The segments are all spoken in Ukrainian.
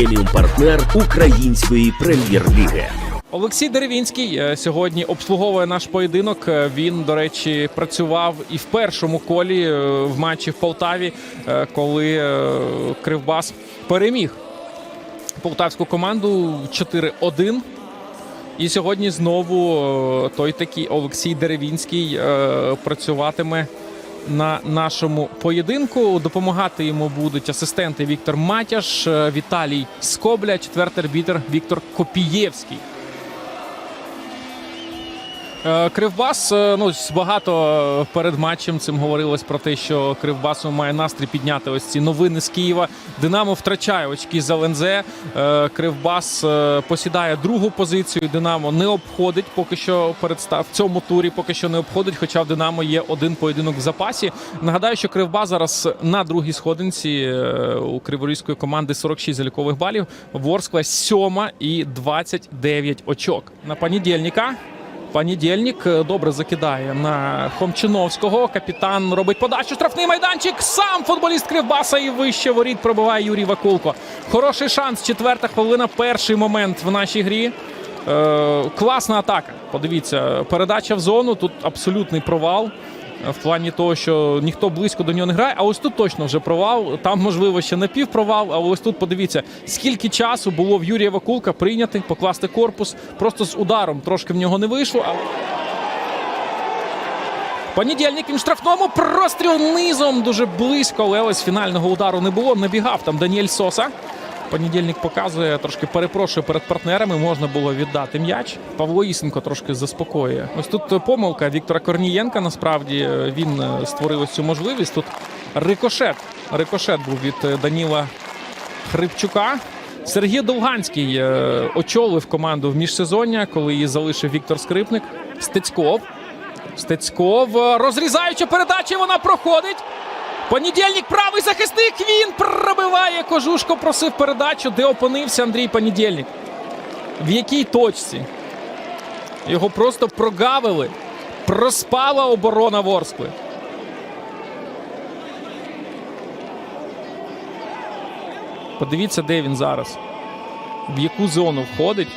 преміум партнер української прем'єр-ліги. Олексій Деревінський е, сьогодні обслуговує наш поєдинок. Е, Він, до речі, працював і в першому колі е, в матчі в Полтаві, коли Кривбас переміг полтавську команду 4-1. І сьогодні знову той такий Олексій Деревінський працюватиме на нашому поєдинку. Допомагати йому будуть асистенти Віктор Матяш, е, Віталій Скобля, четвертий арбітер Віктор Копієвський. Е, Кривбас, е, ну багато е, перед матчем цим говорилось про те, що Кривбасу має настрій підняти ось ці новини з Києва. Динамо втрачає очки за ЛНЗ. Кривбас посідає другу позицію. Динамо не обходить поки що передстав в цьому турі. Поки що не обходить, хоча в Динамо є один поєдинок в запасі. Нагадаю, що Кривбас зараз на другій сходинці у криворізької команди 46 залікових балів. Ворскла сьома і 29 очок. На понедільника Понедільник е, добре закидає на Хомчиновського. Капітан робить подачу. Штрафний майданчик. Сам футболіст Кривбаса і вище воріт пробиває Юрій Вакулко. Хороший шанс. Четверта хвилина. Перший момент в нашій грі. Е, класна атака. Подивіться, передача в зону. Тут абсолютний провал. В плані того, що ніхто близько до нього не грає, а ось тут точно вже провал. Там, можливо, ще напівпровал, а ось тут подивіться, скільки часу було в Юрія Вакулка прийняти, покласти корпус. Просто з ударом трошки в нього не вийшло. А... Понедільник він штрафному простріл низом дуже близько, але ось фінального удару не було. Набігав там Даніель Соса. Понедільник показує, трошки перепрошує перед партнерами. Можна було віддати м'яч. Павло Ісенко трошки заспокоює. Ось тут помилка Віктора Корнієнка. Насправді е, він е, створив ось цю можливість. Тут рикошет. Рикошет був від е, Даніла Хрипчука. Сергій Довганський очолив команду в міжсезоння, коли її залишив Віктор Скрипник. Стецьков. Стецьков. Розрізаюча передача, вона проходить. Понедільник правий захисник. Він пробиває. Кожушко просив передачу, де опинився Андрій Понедільник. В якій точці? Його просто прогавили. Проспала оборона Ворскли. Подивіться, де він зараз. В яку зону входить.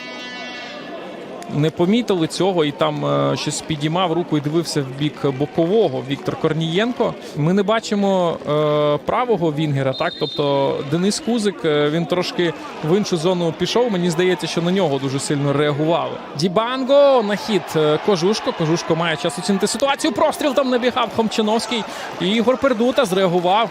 Не помітили цього і там е, щось підіймав руку і дивився в бік бокового Віктор Корнієнко. Ми не бачимо е, правого Вінгера, так тобто Денис Кузик е, він трошки в іншу зону пішов. Мені здається, що на нього дуже сильно реагували. Дібанго на хід Кожушко. Кожушко має час оцінити ситуацію. Простріл там набігав Хомчиновський. І Ігор Пердута зреагував.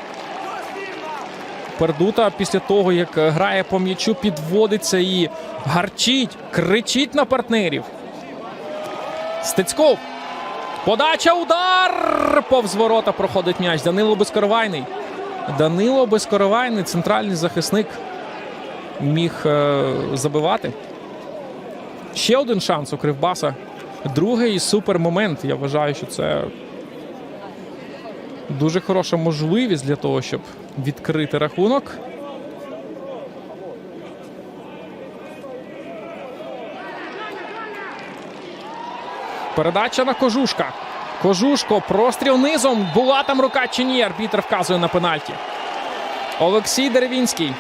Пердута після того, як грає по м'ячу, підводиться і гарчить, кричить на партнерів. Стецьков. Подача, удар! Повз ворота проходить м'яч. Данило Безкоровайний. Данило Безкоровайний, центральний захисник, міг е, забивати. Ще один шанс у Кривбаса. Другий супермомент. Я вважаю, що це дуже хороша можливість для того, щоб відкрити рахунок. Передача на кожушка. Кожушко, простріл низом. Була там рука чи ні? Арбітр вказує на пенальті. Олексій Деревінський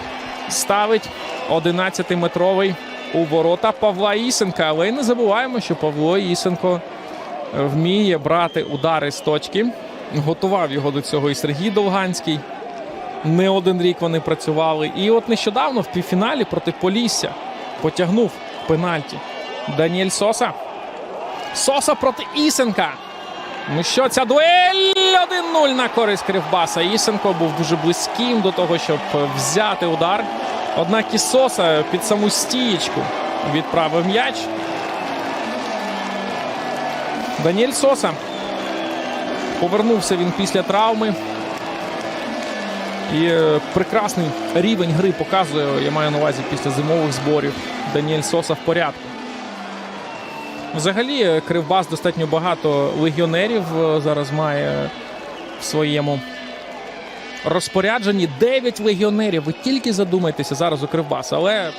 ставить 11-метровий у ворота Павла Ісенка. Але й не забуваємо, що Павло Ісенко вміє брати удари з точки. Готував його до цього і Сергій Довганський. Не один рік вони працювали. І от нещодавно в півфіналі проти Полісся потягнув пенальті. Даніель Соса. Соса проти Ісенка. Ну що, ця дуель 1-0 на користь Кривбаса. Ісенко був дуже близьким до того, щоб взяти удар. Однак і Соса під саму стієчку відправив м'яч. Даніель Соса. Повернувся він після травми. І е, прекрасний рівень гри показує, я маю на увазі після зимових зборів. Даніель Соса в порядку. Взагалі, е, Кривбас достатньо багато легіонерів е, зараз має в своєму розпорядженні. Дев'ять легіонерів. Ви тільки задумайтеся зараз у Кривбас. Але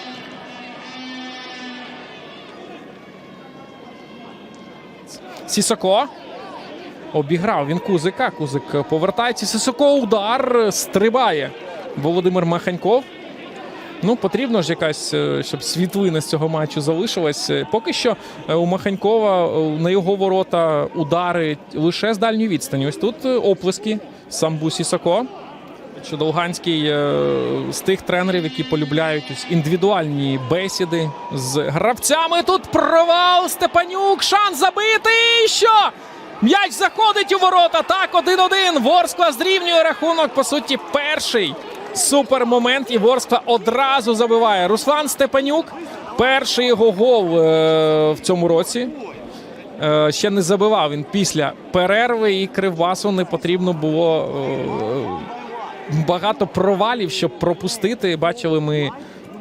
Сісоко. Обіграв він Кузика. Кузик повертається. Сисоко удар. Стрибає Володимир Маханьков. Ну, потрібно ж якась, е, щоб світлина з цього матчу залишилась. Е, Поки що е, у Маханькова на його ворота удари лише з дальньої відстані. Ось тут оплески Самбу Сісако. Що Долганський з тих тренерів, які полюбляють ось індивідуальні бесіди з гравцями. Тут провал Степанюк. Шанс забити. І Що? М'яч заходить у ворота. Так, 1-1. Ворскла зрівнює рахунок. По суті, перший супермомент. І Ворскла одразу забиває. Руслан Степанюк. Перший його гол е, в цьому році. Е, ще не забивав він після перерви, і Кривбасу не потрібно було е, багато провалів, щоб пропустити. Бачили ми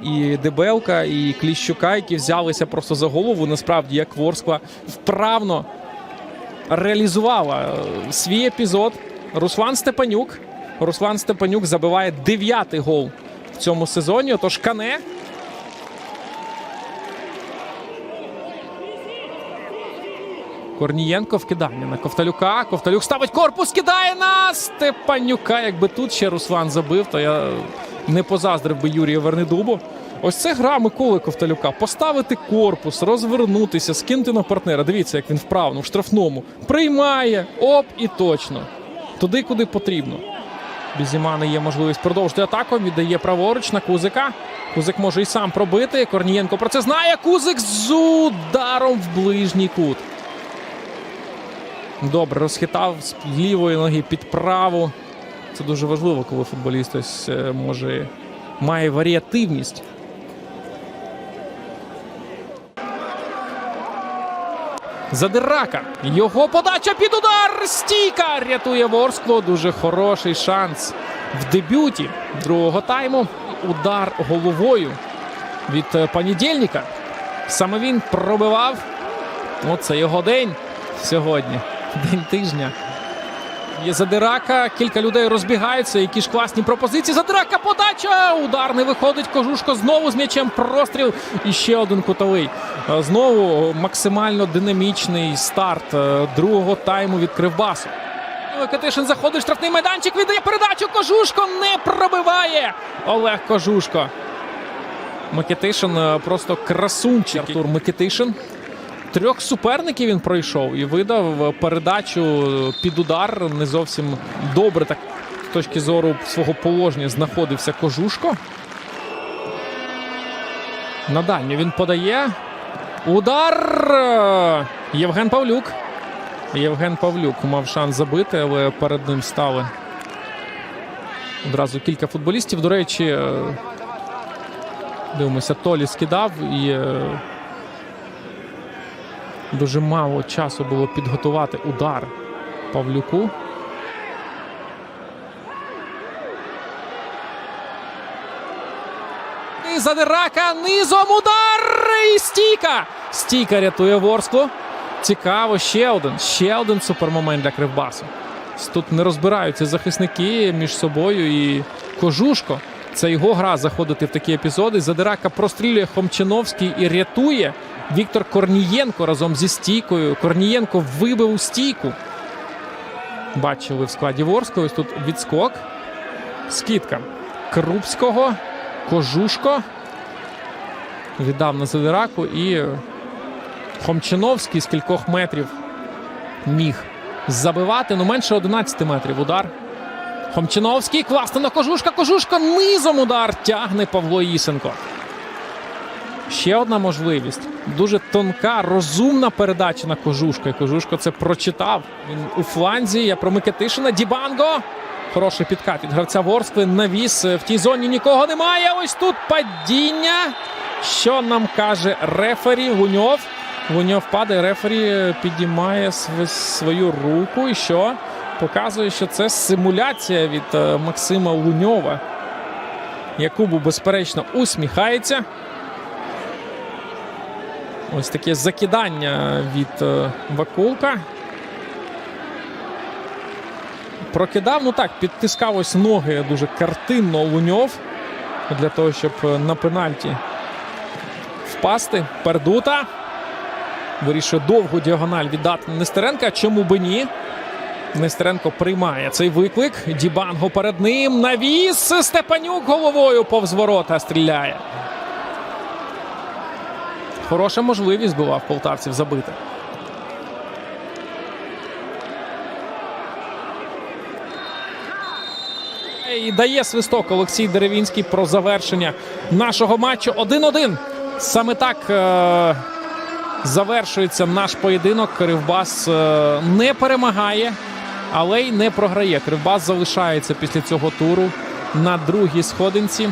і Дебелка, і Кліщука, які взялися просто за голову. Насправді, як Ворскла вправно реалізувала е, свій епізод. Руслан Степанюк. Руслан Степанюк забиває дев'ятий гол в цьому сезоні. Отож, Кане. Корнієнко вкидання на Ковталюка. Ковталюк ставить корпус, кидає на Степанюка. Якби тут ще Руслан забив, то я не позаздрив би Юрію Вернедубу. Ось це гра Миколи Ковталюка. Поставити корпус, розвернутися, скинути на партнера. Дивіться, як він вправно в штрафному. Приймає, оп, і точно. Туди, куди потрібно. Бізімана є можливість продовжити атаку. Віддає праворуч на Кузика. Кузик може і сам пробити. Корнієнко про це знає. Кузик з ударом в ближній кут. Добре, розхитав з лівої ноги під праву. Це дуже важливо, коли футболіст ось е, може має варіативність. Задирака. Його подача під удар. Стійка рятує Ворскло. Дуже хороший шанс в дебюті другого тайму. Удар головою від е, Саме він пробивав. Оце його день сьогодні. День тижня. Є Задирака, кілька людей розбігаються. Які ж класні пропозиції. Задирака подача. Удар не виходить. Кожушко знову з м'ячем простріл. І ще один кутовий. Е, Знову максимально динамічний старт е, другого тайму від Кривбасу. Катишин заходить в штрафний майданчик. Віддає передачу. Кожушко не пробиває. Олег Кожушко. Микитишин е, просто красунчик. Артур Микитишин. Трьох суперників він пройшов і видав передачу під удар. Не зовсім добре, так з точки зору свого положення знаходився Кожушко. На дальню він подає. Удар! Євген Павлюк. Євген Павлюк мав шанс забити, але перед ним стали одразу кілька футболістів. До речі, е, дивимося, Толі скидав і. Дуже мало часу було підготувати удар Павлюку. І Задирака низом удар! І стійка! Стійка рятує Ворскло. Цікаво, ще один. Ще один супермомент для Кривбасу. Тут не розбираються захисники між собою і Кожушко. Це його гра заходити в такі епізоди. Задирака прострілює Хомчиновський і рятує. Віктор Корнієнко разом зі стійкою. Корнієнко вибив у стійку. Бачили в складі Ворського. Ось тут відскок. Скидка Крупського. Кожушко. Віддав на Задираку і Хомчиновський з кількох метрів міг забивати. Ну менше 11 метрів удар. Хомчиновський класно на кожушка. Кожушка низом удар тягне Павло Ісенко. Ще одна можливість. Дуже тонка, розумна передача на Кожушка. І Кожушко це прочитав. Він у фланзі. Я про Микитишина. Дібанго. Хороший підкат від гравця Ворскли. Навіс. В тій зоні нікого немає. Ось тут падіння. Що нам каже рефері Гуньов? Гуньов падає. Рефері підіймає свою руку. І що? Показує, що це симуляція від е, Максима Луньова. Якубу, безперечно, усміхається. Ось таке закидання від е, Вакулка. Прокидав, ну так, підтискав ось ноги дуже картинно Луньов для того, щоб е, на пенальті впасти. Пердута. Вирішує довгу діагональ віддати Нестеренка. Чому би ні? Нестеренко приймає цей виклик. Дібанго перед ним. Навіс. Степанюк головою повз ворота стріляє. Хороша можливість була в полтавців забити. І дає свисток Олексій Деревінський про завершення нашого матчу 1-1. Саме так е- завершується наш поєдинок. Кривбас е- не перемагає, але й не програє. Кривбас залишається після цього туру на другій сходинці.